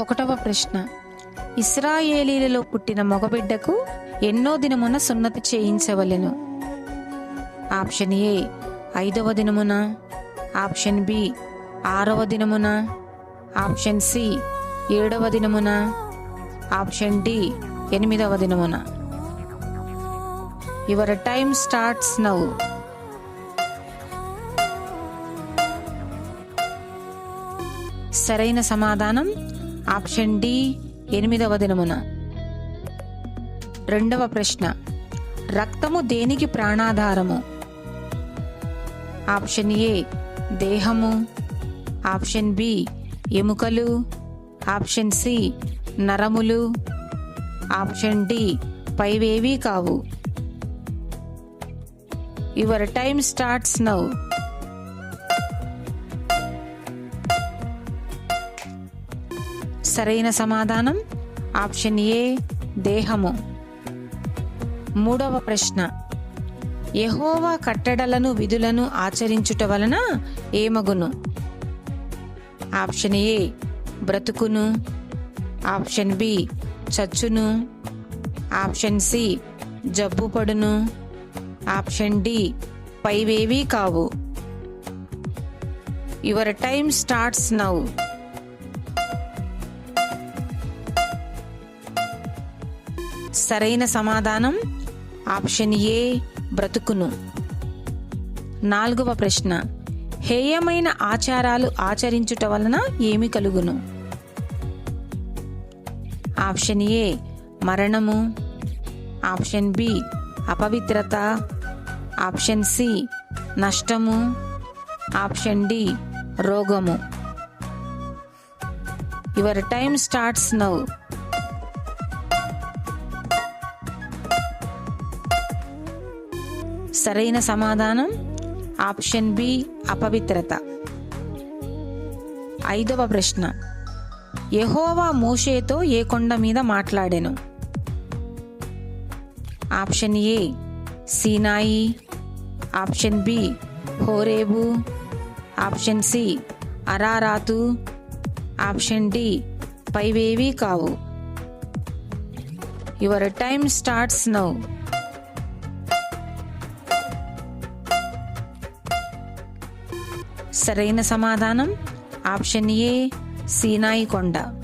ఒకటవ ప్రశ్న. ఇస్రాయేలీలలో పుట్టిన మగబిడ్డకు ఎన్నో దినమున సున్నతి చేయించవలెను. ఆప్షన్ ఏ ఐదవ దినమున. ఆప్షన్ బి ఆరవ దినమున. ఆప్షన్ సి ఏడవ దినమున. ఆప్షన్ డి ఎనిమిదవ దినమున. Your time starts now. సరైన సమాధానం ఆప్షన్ డి ఎనిమిదవ దినమున. రెండవ ప్రశ్న రక్తము దేనికి ప్రాణాధారము? ఆప్షన్ ఏ దేహము. ఆప్షన్ బి ఎముకలు. ఆప్షన్ సి నరములు. ఆప్షన్ డి పైవేవీ కావు. యువర్ టైమ్ స్టార్ట్స్ నౌ సరైన సమాధానం? ఆప్షన్ ఏ దేహము. మూడవ ప్రశ్న. యహోవా కట్టడలను విధులను ఆచరించుట వలన ఏమగును? ఆప్షన్ ఏ బ్రతుకును. ఆప్షన్ బి చచ్చును. ఆప్షన్ సి జబ్బుపడును. ఆప్షన్ డి పైవేవీ కావు. Your time starts now. సరైన సమాధానం? ఆప్షన్ ఏ బ్రతుకును. నాలుగవ ప్రశ్న. హేయమైన ఆచారాలు ఆచరించుట వలన ఏమి కలుగును? ఆప్షన్ ఏ మరణము. ఆప్షన్ బి అపవిత్రత. ఆప్షన్ సి నష్టము. ఆప్షన్ డి రోగము. యువర్ టైమ్ స్టార్ట్స్ నౌ సరైన సమాధానం? ఆప్షన్ బి అపవిత్రత. ఐదవ ప్రశ్న. యహోవా మోషేతో ఏ కొండ మీద మాట్లాడెను? Option A Sinai. Option B Horeb. Option C Ararat. Option D పైవేవీ కావు. Your time starts now. సరైన సమాధానం. ఆప్షన్ ఏ సీనాయి కొండ.